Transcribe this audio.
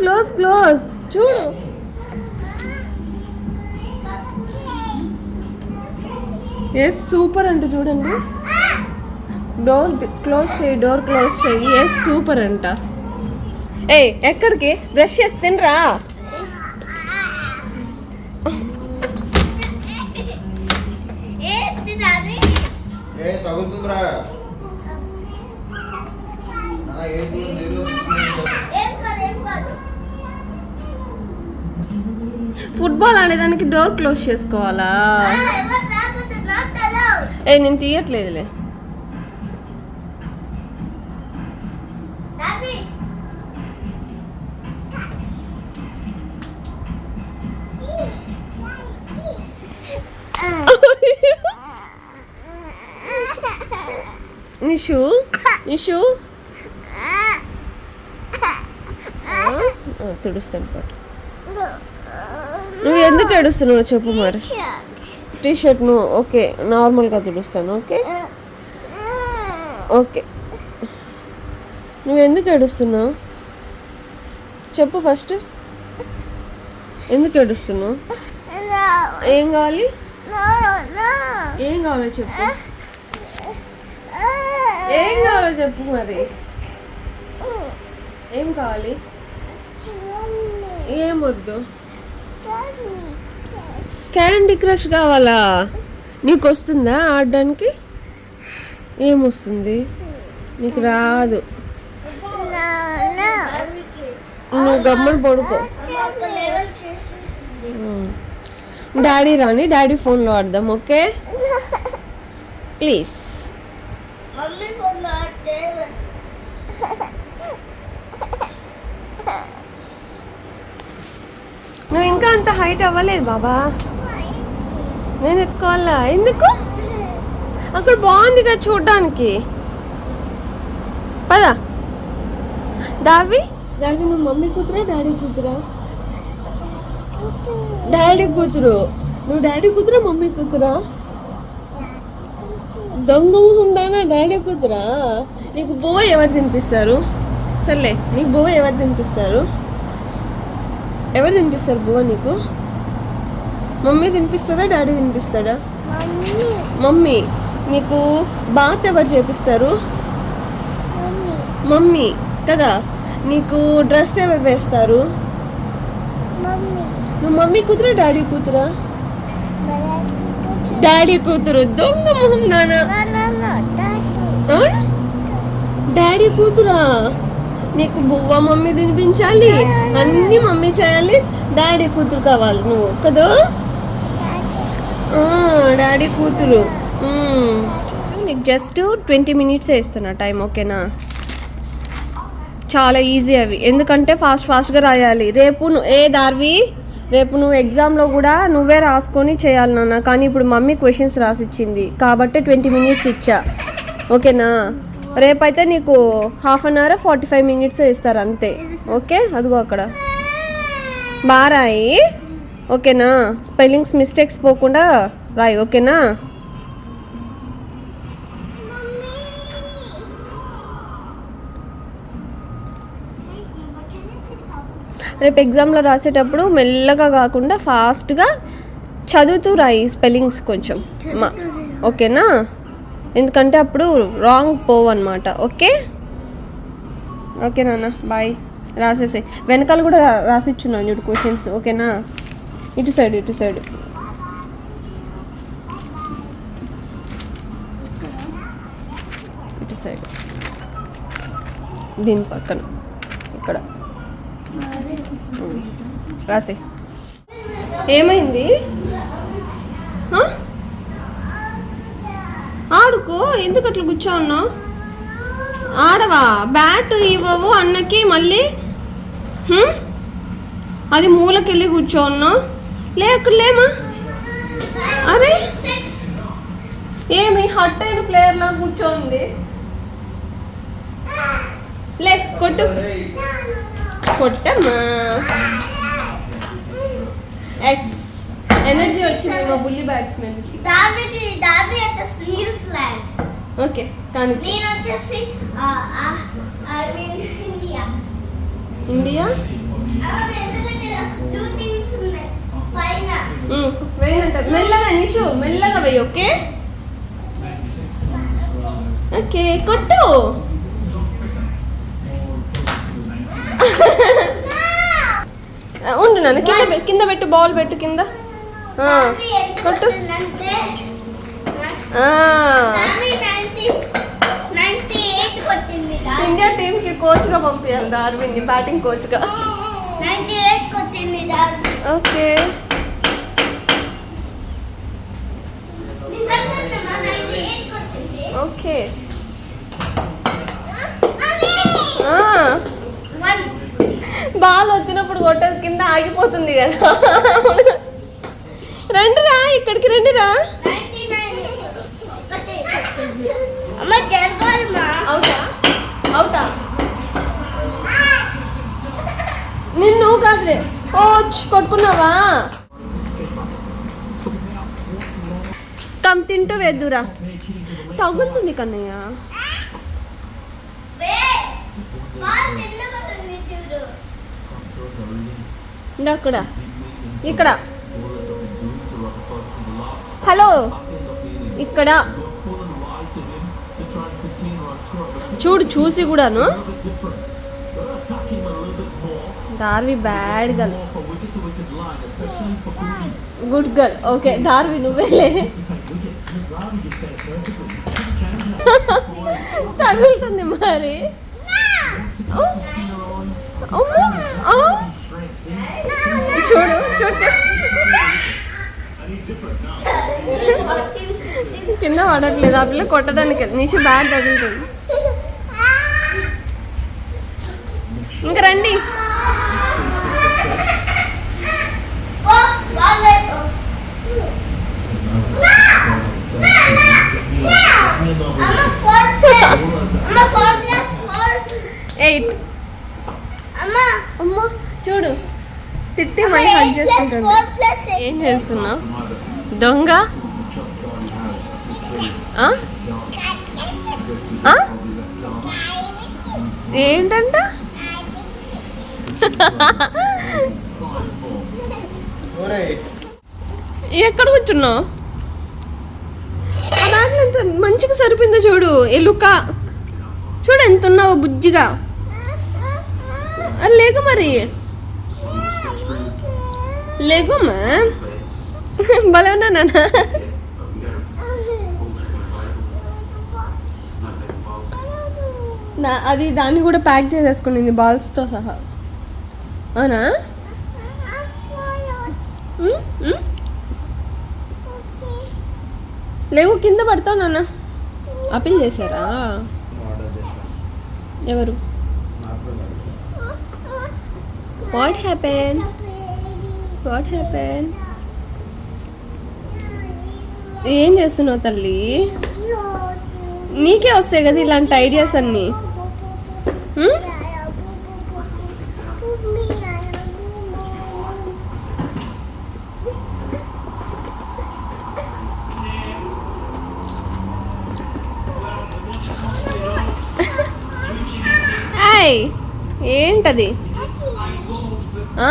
Close close చూడు yes super అంట చూడండి. డోర్ క్లోజ్ చేయి డోర్ క్లోజ్ చేయి. ఎస్ సూపర్ అంట. ఏ ఎక్కడికి? బ్రష్ చేసి తినరా? ఏ తగులుతుందిరా. నా eight two zero six nine football ఆడేదానికి door close చేసుకోవాలా? ఏ నేను తీయట్లేదులే. నిషు నిషు తుడుస్తాను పాటు. నువ్వు ఎందుకు ఏడుస్తున్నావు చెప్పు మరి. టీ షర్ట్ నువ్వు ఓకే నార్మల్గా తుడుస్తాను ఓకే? ఓకే. నువ్వు ఎందుకు ఏడుస్తున్నావు? చెప్పు ఫస్ట్. ఎందుకు ఏడుస్తున్నావు? ఏం కావాలి? ఏం కావాలో చెప్పు. ఏం కావాలో చెప్పు మరి? ఏం కావాలి? ఏం వద్దు? క్యాండీ క్రష్ కావాలా? నీకు వస్తుందా ఆడడానికి? ఏమొస్తుంది నీకు రాదు. నువ్వు గమ్మని పడుకో. డాడీ రాని డాడీ ఫోన్లో ఆడదాం ఓకే? ప్లీజ్ మమ్మీ ఫోన్ ఆడితే నువ్వు ఇంకా అంత హైట్ అవ్వలేదు బాబా. నేను ఎత్తుకోవాలా? ఎందుకు? అక్కడ బాగుంది కదా చూడడానికి. పదా. దావి? దావి నువ్వు మమ్మీ కూతురా డాడీ కూతురా. డాడీ కూతురు. నువ్వు డాడీ కూతురా మమ్మీ కూతురా? దొంగ మొహం దానా డాడీ కూతురా? నీకు బువ్వ ఎవరు తినిపిస్తారు? సర్లే నీకు బువ్వ ఎవరు తినిపిస్తారు? ఎవరు తినిపిస్తారు బువ్వ నీకు? మమ్మీ తినిపిస్తుందా డాడీ తినిపిస్తాడా? మమ్మీ నీకు బాత్ ఎవరు చేపిస్తారు? మమ్మీ కదా? నీకు డ్రెస్ ఎవరు వేస్తారు? నువ్వు మమ్మీ కూతురా డాడీ కూతురా? డాడీ కూతురు దొంగ మొహం నానా. డాడీ కూతురా? నీకు బువ్వ మమ్మీ తినిపించాలి అన్ని మమ్మీ చేయాలి డాడీ కూతురు కావాలి నువ్వు కదా? డాడీ కూతురు. నీకు జస్ట్ ట్వంటీ మినిట్స్ వేస్తున్నా టైం ఓకేనా? చాలా ఈజీ అవి. ఎందుకంటే ఫాస్ట్ ఫాస్ట్గా రాయాలి. రేపు నువ్వు ఏ దార్వి? రేపు నువ్వు ఎగ్జామ్లో కూడా నువ్వే రాసుకొని చేయాలి నాన్న. కానీ ఇప్పుడు మమ్మీ క్వశ్చన్స్ రాసిచ్చింది. కాబట్టి ట్వంటీ మినిట్స్ ఇచ్చా. ఓకేనా? రేపైతే నీకు half an hour forty five minutes ఇస్తారు అంతే. ఓకే? అదిగో అక్కడ. బాగా రాయి ఓకేనా? స్పెల్లింగ్స్ మిస్టేక్స్ పోకుండా రాయి. ఓకేనా? రేపు ఎగ్జామ్లో రాసేటప్పుడు మెల్లగా కాకుండా ఫాస్ట్గా చదువుతూ రాయి స్పెల్లింగ్స్ కొంచెం. మా ఓకేనా? ఎందుకంటే అప్పుడు రాంగ్ పోవు అనమాట ఓకే? ఓకే నాన్న బాయ్ రాసేసే వెనకాల కూడా రా- రాసిచ్చున్నాను చూడు క్వశ్చన్స్ ఓకేనా? ఇటు సైడ్ ఇటు సైడ్ ఇటు సైడ్ దీని పక్కన. ఇక్కడ. రాసే. ఏమైంది? ఆడుకో ఎందుకు అట్లా కూర్చో ఉన్నావు ఆడవా బ్యాట్ ఇవ్వవు అన్నకి మళ్ళీ? అది మూలకెళ్ళి కూర్చో ఉన్నావు లే అక్కడ లేమా? అరే! ఏమి హట్ అయిన ప్లేయర్ లా కూర్చోంది? లే కొట్టు. కొట్టమ్మా. ఎస్. ఎనర్జీ వచ్చింది మా బుల్లి బ్యాట్స్మెన్ దావికి దావి వచ్చేసి న్యూజిలాండ్ ఓకే కానీ నేను వచ్చేసి ఐ మీన్ ఇండియా. ఇండియా? వేయంట మెల్లగా నిషు మెల్లగా వెయ్యి ఓకే? ఓకే కొట్టు. ఉండు నాన్న కింద కింద పెట్టు బాల్ పెట్టు కింద. కొట్టు. ఇండియా టీమ్కి కోచ్గా పంపించాలి డార్విన్? ని బ్యాటింగ్ కోచ్గా ఓకే. ఓకే. బాల్ వచ్చినప్పుడు కొట్టదు కింద ఆగిపోతుంది కదా. రండి రా ఇక్కడికి రండి రా. అవుతా అవుతా నిన్ను కాదులే ఓ కొట్టుకున్నావా? కమ్ తింటూ వేద్దురా తగులుతుంది కన్నయ్య వే బాల్ కింద పడుతుంది చూడు ఇందా అక్కడ? ఇక్కడ. హలో. ఇక్కడ. చూడు చూసి కూడాను. Darvi bad girl. Good girl. Okay Darvi నువ్వేలే తగులుతుంది మరి. చూడు చూడు కింద పడట్లేదు ఆ పిల్ల కొట్టడానికి నిషు బ్యాడ్ తగులుతుంది. ఇంకా రండి. ఎయిట్ పెట్టి మళ్ళీ హగ్ చేసుకుంటుంది. ఏం చేస్తున్నావు? దొంగ? ఏంటంట? ఎక్కడ కూర్చున్నావు? దాంట్లో ఎంత మంచిగా సరిపోయిందో చూడు. ఎలుక చూడు ఎంత ఉన్నావు బుజ్జిగా. అది లేక మరి. లేకమ్మా భలే ఉన్నా నాన్న నా అది దాన్ని కూడా ప్యాక్ చేసేసుకునింది బాల్స్తో సహా. అవునా. లేవు కింద పడతావు నాన్న అప్పీల్ చేశారా? ఎవరు? వాట్ హ్యాపెన్ వాట్ హ్యాపెన్ ఏం చేస్తున్నావు తల్లి? నీకే వస్తాయి కదా ఇలాంటి ఐడియాస్ అన్నీ? ఏంటది? ఆ?